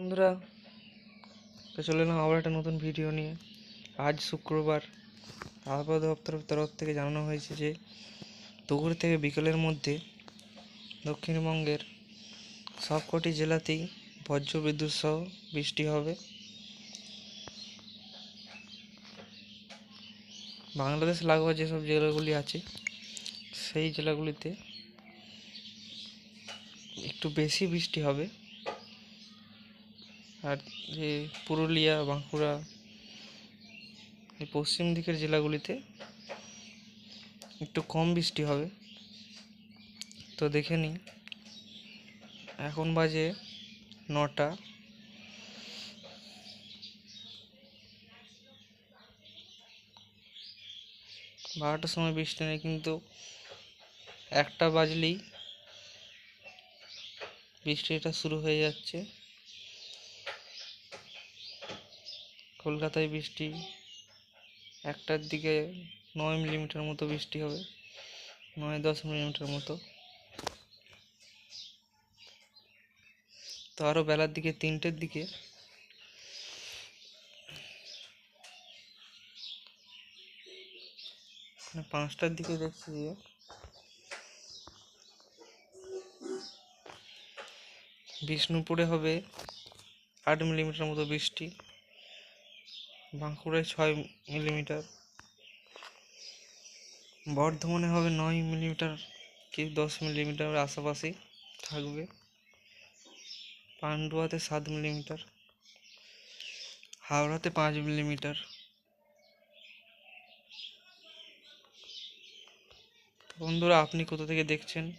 বন্ধুরা, তো চলে এলাম আবার একটা নতুন ভিডিও নিয়ে। আজ শুক্রবার। আবহাওয়া দপ্তরের তরফ থেকে জানানো হয়েছে যে, দুপুর থেকে বিকেলের মধ্যে দক্ষিণবঙ্গের সবকটি জেলাতেই বজ্র বিদ্যুৎ সহ বৃষ্টি হবে। বাংলাদেশ লাগোয়া যেসব জেলাগুলি আছে, সেই জেলাগুলিতে একটু বেশি বৃষ্টি হবে। আর যে পুরুলিয়া, বাঁকুড়া, এই পশ্চিম দিকের জেলাগুলিতে একটু কম বৃষ্টি হবে। তো দেখে নিই। এখন বাজে নটা। বারোটার সময় বৃষ্টি নেই, কিন্তু একটা বাজলেই বৃষ্টিটা শুরু হয়ে যাচ্ছে। কলকাতায় বৃষ্টি, একটার দিকে নয় মিলিমিটার মতো বৃষ্টি হবে, নয় দশ মিলিমিটার মতো। তো আরও বেলার দিকে, তিনটের দিকে। মানে পাঁচটার দিকে দেখছি যে বিষ্ণুপুরে হবে আট মিলিমিটার মতো বৃষ্টি। বাঁকুড়ায় ছয় মিলিমিটার। বর্ধমানে হবে নয় মিলিমিটার কি দশ মিলিমিটার আশেপাশেই থাকবে। পান্ডুয়াতে সাত মিলিমিটার। হাওড়াতে পাঁচ মিলিমিটার। বন্ধুরা, আপনি কোথা থেকে দেখছেন?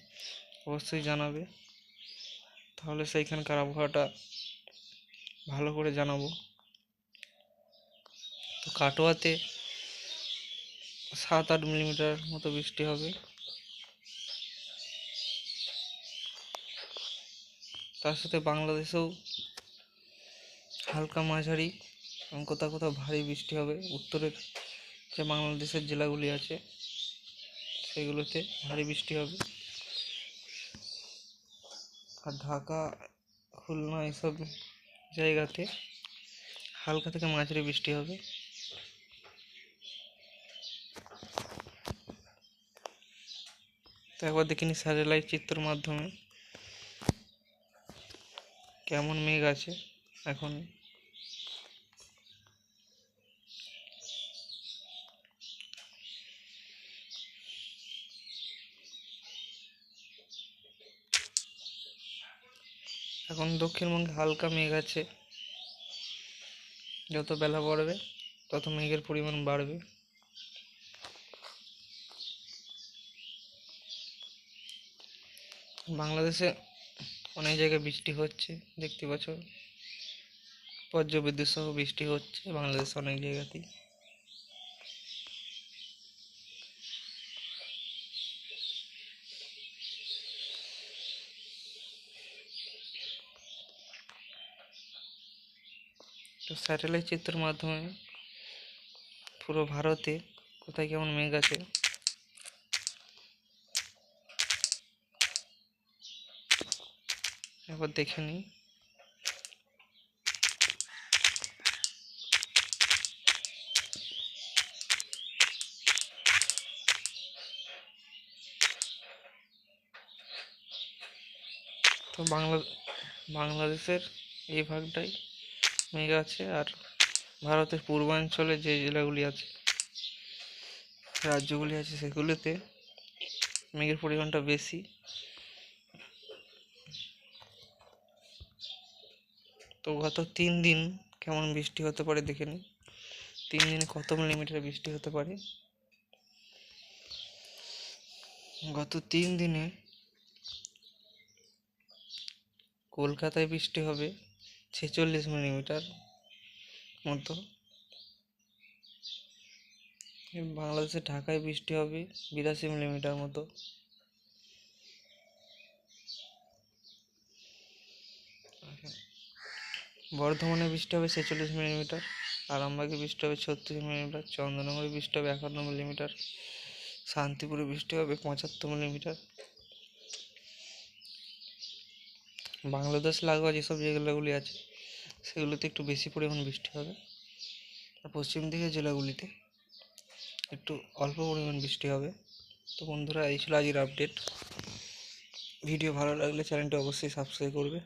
অবশ্যই জানাবে। তাহলে সেইখানকার আবহাওয়াটা ভালো করে জানাব। তো কাটোয়াতে সাত আট মিলিমিটার মতো বৃষ্টি হবে। তার সাথে বাংলাদেশেও হালকা মাঝারি এবং কোথাও কোথাও ভারী বৃষ্টি হবে। উত্তরের যে বাংলাদেশের জেলাগুলি আছে, সেগুলোতে ভারী বৃষ্টি হবে। আর ঢাকা, খুলনা এসব জায়গাতে হালকা থেকে মাঝারি বৃষ্টি হবে। তো একবার দেখিনি স্যাটেলাইট চিত্রের মাধ্যমে। কেমন মেঘ আছে এখন। এখন দক্ষিণবঙ্গে হালকা মেঘ আছে। যত বেলা বাড়বে, তত মেঘের পরিমাণ বাড়বে। বাংলাদেশে অনেক জায়গায় বৃষ্টি হচ্ছে, দেখতে পাচ্ছ। বজ্র বিদ্যুৎ সহ বৃষ্টি হচ্ছে বাংলাদেশে অনেক জায়গাতেই। তো স্যাটেলাইট চিত্রের মাধ্যমে পুরো ভারতে কোথায় কেমন মেঘ আছে একবার দেখে নিই। তো বাংলা, বাংলাদেশের এই ভাগটাই মেঘ আছে আর ভারতের পূর্বাঞ্চলে যে জেলাগুলি আছে, রাজ্যগুলি আছে সেগুলোতে মেঘের পরিমাণটা বেশি। তো গত তিন দিন কেমন বৃষ্টি হতে পারে দেখে নিই। তিন দিনে কত মিলিমিটার বৃষ্টি হতে পারে? গত তিন দিনে কলকাতায় বৃষ্টি হবে ছেচল্লিশ মিলিমিটার মতো। বাংলাদেশে ঢাকায় বৃষ্টি হবে বিরাশি মিলিমিটার মতো। বর্ধমানে বৃষ্টি হবে ছেচল্লিশ মিলিমিটার, আরামবাগে বৃষ্টি হবে ছত্রিশ মিলিমিটার চন্দননগরে বৃষ্টি হবে একান্ন মিলিমিটার, শান্তিপুরে বৃষ্টি হবে পঁচাত্তর মিলিমিটার। বাংলাদেশ লাগোয়া যেসব জেলাগুলি আছে, সেগুলোতে একটু বেশি পরিমাণ বৃষ্টি হবে। আর পশ্চিম দিকের জেলাগুলিতে একটু অল্প পরিমাণ বৃষ্টি হবে। তো বন্ধুরা, এই ছিল আজকের আপডেট ভিডিও ভালো লাগলে চ্যানেলটি অবশ্যই সাবস্ক্রাইব করবে।